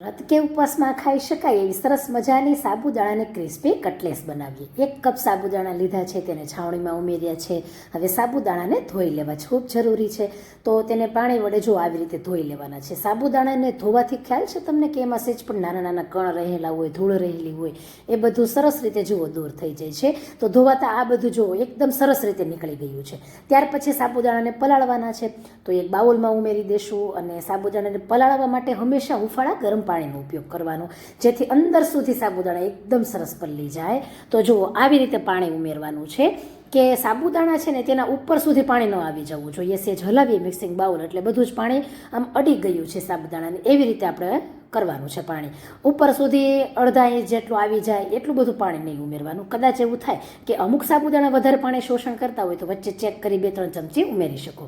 વ્રત કે ઉપવાસમાં ખાઈ શકાય એવી સરસ મજાની સાબુદાણાની ક્રિસ્પી કટલેસ બનાવીએ. એક કપ સાબુદાણા લીધા છે, તેને છાવણીમાં ઉમેર્યા છે. હવે સાબુદાણાને ધોઈ લેવા ખૂબ જરૂરી છે. તો તેને પાણી વડે જો આવી રીતે ધોઈ લેવાના છે. સાબુદાણાને ધોવાથી ખ્યાલ છે તમને કે એમાં સેજ પણ નાના નાના કણ રહેલા હોય, ધૂળ રહેલી હોય, એ બધું સરસ રીતે જુઓ, દૂર થઈ જાય છે. તો ધોવાતા આ બધું જુઓ, એકદમ સરસ રીતે નીકળી ગયું છે. ત્યાર પછી સાબુદાણાને પલાળવાના છે. તો એક બાઉલમાં ઉમેરી દેશું અને સાબુદાણાને પલાળવા માટે હંમેશા હુંફાળા ગરમ પાણીનો ઉપયોગ કરવાનો. જેથી અંદર સુધી સાબુદાણા એકદમ સરસ પલળી જાય. તો જુઓ, આવી રીતે પાણી ઉમેરવાનું છે કે સાબુદાણા છે ને તેના ઉપર સુધી પાણી ન આવી જવું જોઈએ. સેજ હલાવીએ મિક્સિંગ બાઉલ એટલે બધું જ પાણી આમ અડી ગયું છે સાબુદાણાને. એવી રીતે આપણે કરવાનું છે પાણી. ઉપર સુધી અડધા ઇંચ જેટલું આવી જાય એટલું બધું પાણી નહીં ઉમેરવાનું. કદાચ એવું થાય કે અમુક સાબુદાણા વધારે પાણી શોષણ કરતા હોય તો વચ્ચે ચેક કરી બે ત્રણ ચમચી ઉમેરી શકો.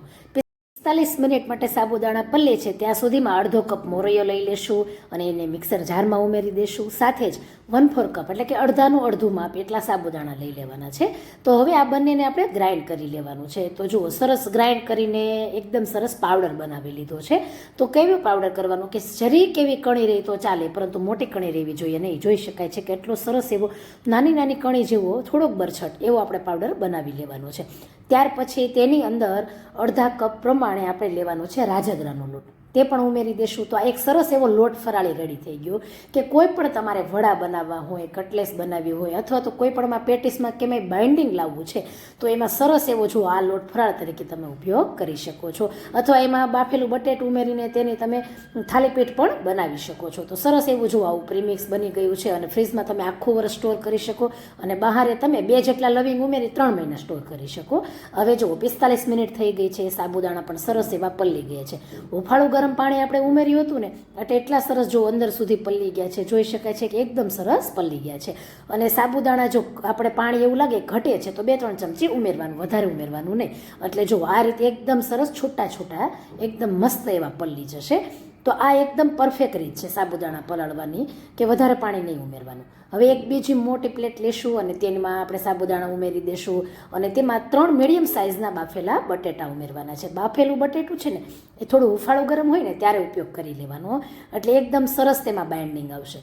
પિસ્તાલીસ મિનિટ માટે સાબુદાણા પલ્લે છે. ત્યાં સુધીમાં અડધો કપ મોરૈયો લઈ લેશું અને એને મિક્સર જારમાં ઉમેરી દેશું. સાથે જ વન ફોર કપ એટલે કે અડધાનું અડધું માપ એટલા સાબુદાણા લઈ લેવાના છે. તો હવે આ બંનેને આપણે ગ્રાઇન્ડ કરી લેવાનું છે. તો જુઓ, સરસ ગ્રાઇન્ડ કરીને એકદમ સરસ પાવડર બનાવી લીધો છે. તો કેવો પાવડર કરવાનો કે જરી કેવી કણી રહી તો ચાલે, પરંતુ મોટી કણી રહેવી જોઈએ નહીં. જોઈ શકાય છે કે એટલો સરસ એવો નાની નાની કણી જેવો થોડોક બરછટ એવો આપણે પાવડર બનાવી લેવાનો છે. ત્યાર પછી તેની અંદર અડધા કપ પ્રમાણે આપણે લેવાનો છે રાજગરાનો લોટ. તે પણ ઉમેરી દેશું. તો આ એક સરસ એવો લોટ ફરાળી રેડી થઈ ગયો કે કોઈ પણ તમારે વડા બનાવવા હોય, કટલેસ બનાવવી હોય અથવા તો કોઈ પણમાં પેટીસમાં કેમેય બાઇન્ડિંગ લાવવું છે, તો એમાં સરસ એવો જો આ લોટ ફરાળ તરીકે તમે ઉપયોગ કરી શકો છો. અથવા એમાં બાફેલું બટેટ ઉમેરીને તેની તમે થાલીપીઠ પણ બનાવી શકો છો. તો સરસ એવું જો આવું પ્રીમિક્સ બની ગયું છે અને ફ્રીજમાં તમે આખું વર્ષ સ્ટોર કરી શકો અને બહારે તમે બે જેટલા લવિંગ ઉમેરી ત્રણ મહિના સ્ટોર કરી શકો. હવે જો પિસ્તાલીસ મિનિટ થઈ ગઈ છે સાબુદાણા પણ સરસ એવા પલ્લી ગયા છે. હુફાળું ગરમ પાણી આપણે ઉમેર્યું હતું ને, એટલે એટલા સરસ જો અંદર સુધી પલ્લી ગયા છે. જોઈ શકાય છે કે એકદમ સરસ પલ્લી ગયા છે. અને સાબુદાણા જો આપણે પાણી એવું લાગે ઘટે છે, તો બે ત્રણ ચમચી ઉમેરવાનું, વધારે ઉમેરવાનું નહીં. એટલે જો આ રીતે એકદમ સરસ, છૂટા છૂટા, એકદમ મસ્ત એવા પલ્લી જશે. તો આ એકદમ પરફેક્ટ રીત છે સાબુદાણા પલાળવાની, કે વધારે પાણી નહીં ઉમેરવાનું. હવે એક બીજી મોટી પ્લેટ લેશું અને તેમાં આપણે સાબુદાણા ઉમેરી દેશું અને તેમાં ત્રણ મીડિયમ સાઇઝના બાફેલા બટેટા ઉમેરવાના છે. બાફેલું બટેટું છે ને, એ થોડું હુફાળું ગરમ હોય ને, ત્યારે ઉપયોગ કરી લેવાનો. એટલે એકદમ સરસ તેમાં બાઇન્ડિંગ આવશે.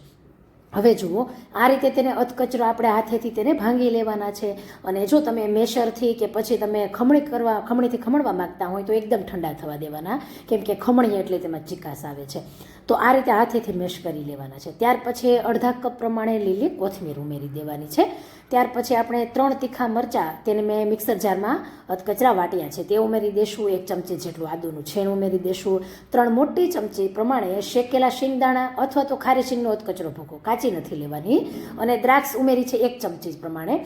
હવે જુઓ, આ રીતે તેને અધકચરો આપણે હાથેથી તેને ભાંગી લેવાના છે. અને જો તમે મેશરથી કે પછી તમે ખમણી કરવા, ખમણીથી ખમણવા માગતા હોય તો એકદમ ઠંડા થવા દેવાના. કેમ કે ખમણી એટલે તેમાં ચિકાસ આવે છે. તો આ રીતે હાથેથી મેશ કરી લેવાના છે. ત્યાર પછી અડધા કપ પ્રમાણે લીલી કોથમીર ઉમેરી દેવાની છે. ત્યાર પછી આપણે ત્રણ તીખા મરચાં તેને મેં મિક્સર જારમાં અધકચરા વાટ્યા છે. તે ઉમેરી દેશું એક ચમચી જેટલું આદુનું છેણ ઉમેરી દેશું. ત્રણ મોટી ચમચી પ્રમાણે શેકેલા શીંગદાણા અથવા તો ખારી શીંગનો અધકચરો ભૂકો કાચી નથી લેવાની. અને દ્રાક્ષ ઉમેરી છે એક ચમચી પ્રમાણે.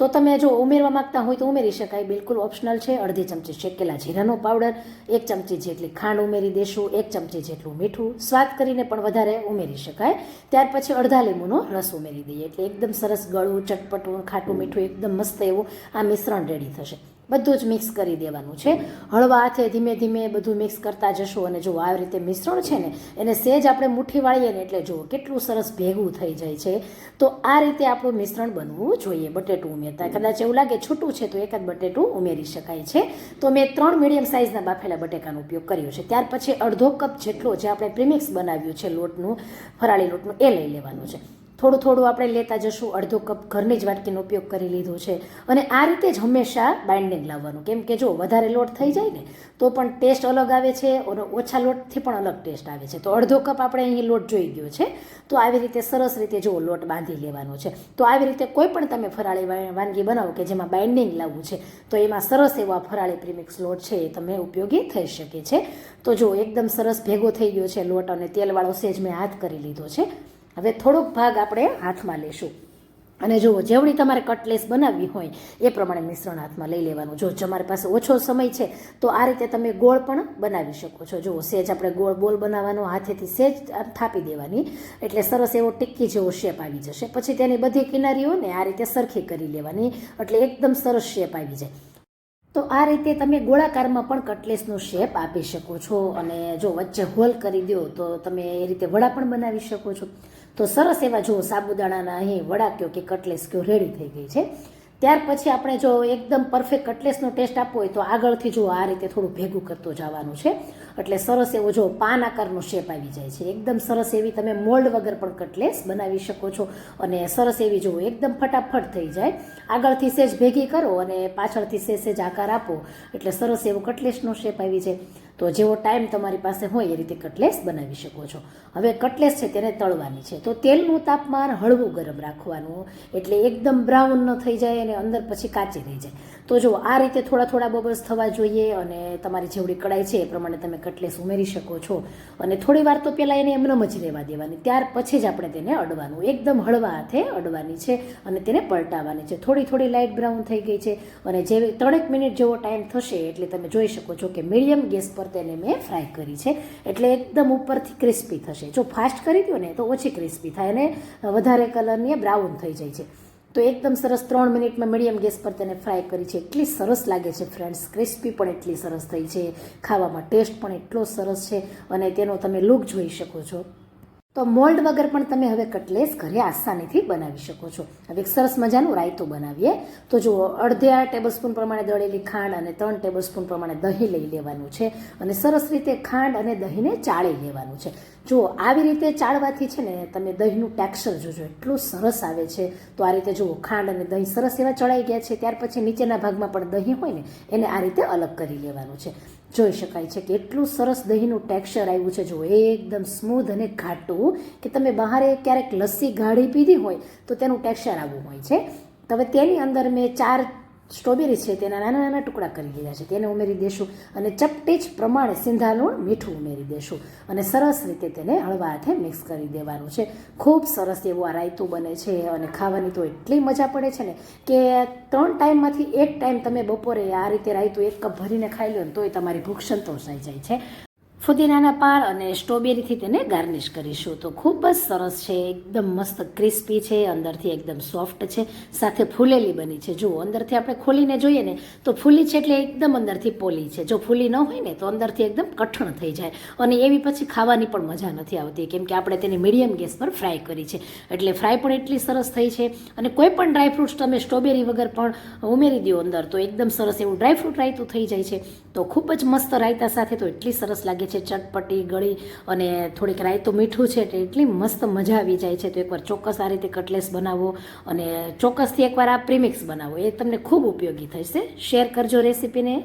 તો તમે જો ઉમેરવા માંગતા હોય તો ઉમેરી શકાય. બિલકુલ ઓપ્શનલ છે. અડધી ચમચી શેકેલા જીરાનો પાવડર, એક ચમચી જેટલી ખાંડ ઉમેરી દેશું, એક ચમચી જેટલું મીઠું. સ્વાદ કરીને પણ વધારે ઉમેરી શકાય. ત્યાર પછી અડધા લીંબુનો રસ ઉમેરી દઈએ. એટલે એકદમ સરસ ગળું, ચટપટું, ખાટું મીઠું, એકદમ મસ્ત એવું આ મિશ્રણ રેડી થશે. બધું જ મિક્સ કરી દેવાનું છે. હળવા હાથે ધીમે ધીમે બધું મિક્સ કરતા જશો અને જો આવી રીતે મિશ્રણ છે ને, એને સેજ આપણે મુઠ્ઠી વાળીએ ને એટલે જુઓ કેટલું સરસ ભેગું થઈ જાય છે, તો આ રીતે આપણું મિશ્રણ બનવું જોઈએ. બટેટું ઉમેરતા. કદાચ એવું લાગે છૂટું છે તો એકાદ બટેટું ઉમેરી શકાય છે. તો મેં ત્રણ મીડિયમ સાઇઝના બાફેલા બટેકાનો ઉપયોગ કર્યો છે. ત્યાર પછી અડધો કપ જેટલો જે આપણે પ્રીમિક્સ બનાવ્યું છે લોટનું, ફરાળી લોટનું, એ લઈ લેવાનું છે. થોડું થોડું આપણે લેતા જશું. અડધો કપ ઘરની જ વાટકીનો ઉપયોગ કરી લીધો છે. અને આ રીતે જ હંમેશા બાઇન્ડિંગ લાવવાનું. કેમ કે જો વધારે લોટ થઈ જાય ને, તો પણ ટેસ્ટ અલગ આવે છે અને ઓછા લોટથી પણ અલગ ટેસ્ટ આવે છે. તો અડધો કપ આપણે અહીં લોટ જોઈ ગયો છે. તો આવી રીતે સરસ રીતે જો લોટ બાંધી લેવાનો છે. તો આવી રીતે કોઈ પણ તમે ફરાળી વાનગી બનાવો કે જેમાં બાઇન્ડિંગ લાવવું છે, તો એમાં સરસ એવો આ ફરાળી પ્રીમિક્સ લોટ છે એ તમે ઉપયોગી થઈ શકે છે. તો જો એકદમ સરસ ભેગો થઈ ગયો છે લોટ અને તેલવાળો સેજ મેં હાથ કરી લીધો છે. હવે થોડોક ભાગ આપણે હાથમાં લેશું. અને જુઓ જેવડી તમારે કટલેસ બનાવવી હોય, એ પ્રમાણે મિશ્રણ હાથમાં લઈ લેવાનું. જો તમારી પાસે ઓછો સમય છે, તો આ રીતે તમે ગોળ પણ બનાવી શકો છો. જુઓ, સેજ આપણે ગોળ, બોલ બનાવવાનો, હાથેથી સેજ થાપી દેવાની. એટલે સરસ એવો ટિક્કી જેવો શેપ આવી જશે. પછી તેની બધી કિનારીઓને આ રીતે સરખી કરી લેવાની. એટલે એકદમ સરસ શેપ આવી જાય. તો આ રીતે તમે ગોળાકારમાં પણ કટલેસનો શેપ આપી શકો છો. અને જો વચ્ચે હોલ કરી દો, તો તમે એ રીતે વડા પણ બનાવી શકો છો. તો સરસ એવા જો સાબુદાણાના અહીં વડા કયો કે કટલેસ કયો રેડી થઈ ગઈ છે. ત્યાર પછી આપણે જો એકદમ પરફેક્ટ કટલેસનો ટેસ્ટ આપવો હોય તો આગળથી જો આ રીતે થોડું ભેગું કરતો જવાનું છે. એટલે સરસ એવો જો પાન આકારનો શેપ આવી જાય છે. એકદમ સરસ એવી તમે મોલ્ડ વગર પણ કટલેસ બનાવી શકો છો અને સરસ એવી જુઓ એકદમ ફટાફટ થઈ જાય. આગળથી સેજ ભેગી કરો અને પાછળથી સેજ સેજ આકાર આપો. એટલે સરસ એવો કટલેસનો શેપ આવી જાય. તો જેવો ટાઈમ તમારી પાસે હોય એ રીતે કટલેસ બનાવી શકો છો. હવે કટલેસ છે તેને તળવાની છે. તો તેલનું તાપમાન હળવું ગરમ રાખવાનું, એટલે એકદમ બ્રાઉન ન થઈ જાય અને અંદર પછી કાચી રહી જાય. તો જો આ રીતે થોડા થોડા બબલ્સ થવા જોઈએ અને તમારી જેવડી કડાઈ છે એ પ્રમાણે તમે કટલેસ ઉમેરી શકો છો. અને થોડી વાર તો પહેલાં એને એમનેમ જ રહેવા દેવાની. ત્યાર પછી જ આપણે તેને અડવાનું. એકદમ હળવા હાથે અડવાની છે અને તેને પલટાવવાની છે. થોડી થોડી લાઇટ બ્રાઉન થઈ ગઈ છે. અને જેવી ત્રણેક મિનિટ જેવો ટાઈમ થશે એટલે તમે જોઈ શકો છો કે મીડિયમ ગેસ પર તેને મેં ફ્રાય કરી છે. એટલે એકદમ ઉપરથી ક્રિસ્પી થશે. જો ફાસ્ટ કરી દો ને, તો ઓછી ક્રિસ્પી થાય અને વધારે કલરની બ્રાઉન થઈ જાય છે. તો એકદમ સરસ ત્રણ મિનિટમાં મીડિયમ ગેસ પર તેને ફ્રાય કરી છે. એટલી સરસ લાગે છે ફ્રેન્ડ્સ ક્રિસ્પી પણ એટલી સરસ થઈ છે. ખાવામાં ટેસ્ટ પણ એટલો સરસ છે અને તેનો તમે લુક જોઈ શકો છો. તો મોલ્ડ વગર પણ તમે હવે કટલેસ ઘરે આસાનીથી બનાવી શકો છો. હવે એક સરસ મજાનું રાયતું બનાવીએ. તો જુઓ, અડધા ટેબલ સ્પૂન પ્રમાણે દળેલી ખાંડ અને ત્રણ ટેબલ સ્પૂન પ્રમાણે દહીં લઈ લેવાનું છે અને સરસ રીતે ખાંડ અને દહીંને ચાળી લેવાનું છે. જુઓ, આવી રીતે ચાળવાથી છે ને તમે દહીંનું ટેક્સચર જોજો, એટલું સરસ આવે છે. તો આ રીતે જુઓ, ખાંડ અને દહીં સરસ એવા ચડાઈ ગયા છે. ત્યાર પછી નીચેના ભાગમાં પણ દહીં હોય ને, એને આ રીતે અલગ કરી લેવાનું છે. જોઈ શકાય છે કે એટલું સરસ દહીંનું ટેક્સચર આવ્યું છે. જો એકદમ સ્મૂધ અને ઘાટું કે તમે બહાર ક્યારેક લસ્સી ગાઢી પીધી હોય તો તેનું ટેક્સચર આવું હોય છે. તો હવે તેની અંદર મેં ચાર સ્ટ્રોબેરી છે તેના નાના નાના ટુકડા કરી લીધા છે. તેને ઉમેરી દેશું અને ચપટી જ પ્રમાણે સિંધાલુણ મીઠું ઉમેરી દેશું અને સરસ રીતે તેને હળવા હાથે મિક્સ કરી દેવાનું છે. ખૂબ સરસ એવું આ રાયતું બને છે અને ખાવાની તો એટલી મજા પડે છે ને કે ત્રણ ટાઈમમાંથી એક ટાઈમ તમે બપોરે આ રીતે રાયતું એક કપ ભરીને ખાઈ લો ને તોય તમારી ભૂખ સંતોષાઈ જાય છે. ફુદીનાના પાન અને સ્ટ્રોબેરીથી તેને ગાર્નિશ કરીશું. તો ખૂબ જ સરસ છે, એકદમ મસ્ત ક્રિસ્પી છે, અંદરથી એકદમ સોફ્ટ છે, સાથે ફૂલેલી બની છે. જુઓ, અંદરથી આપણે ખોલીને જોઈએ ને, તો ફૂલી છે એટલે એકદમ અંદરથી પોલી છે. જો ફૂલી ન હોય ને, તો અંદરથી એકદમ કઠણ થઈ જાય. અને એવી પછી ખાવાની પણ મજા નથી આવતી, કેમ કે આપણે તેને મીડિયમ ગેસ પર ફ્રાય કરી છે. એટલે ફ્રાય પણ એટલી સરસ થઈ છે. અને કોઈ પણ ડ્રાયફ્રૂટ્સ તમે સ્ટ્રોબેરી વગર પણ ઉમેરી દો અંદર, તો એકદમ સરસ એવું ડ્રાયફ્રૂટ રાયતું થઈ જાય છે. તો ખૂબ જ મસ્ત રાયતા સાથે તો એટલી સરસ લાગે છે, ચટપટી, ગળી અને થોડીક રાયતું મીઠું છે, એટલે એટલી મસ્ત મજા આવી જાય છે. તો એકવાર ચોક્કસ આ રીતે કટલેસ બનાવો અને ચોક્કસથી એકવાર આ પ્રીમિક્સ બનાવો. એ તમને ખૂબ ઉપયોગી થશે. શેર કરજો રેસીપીને.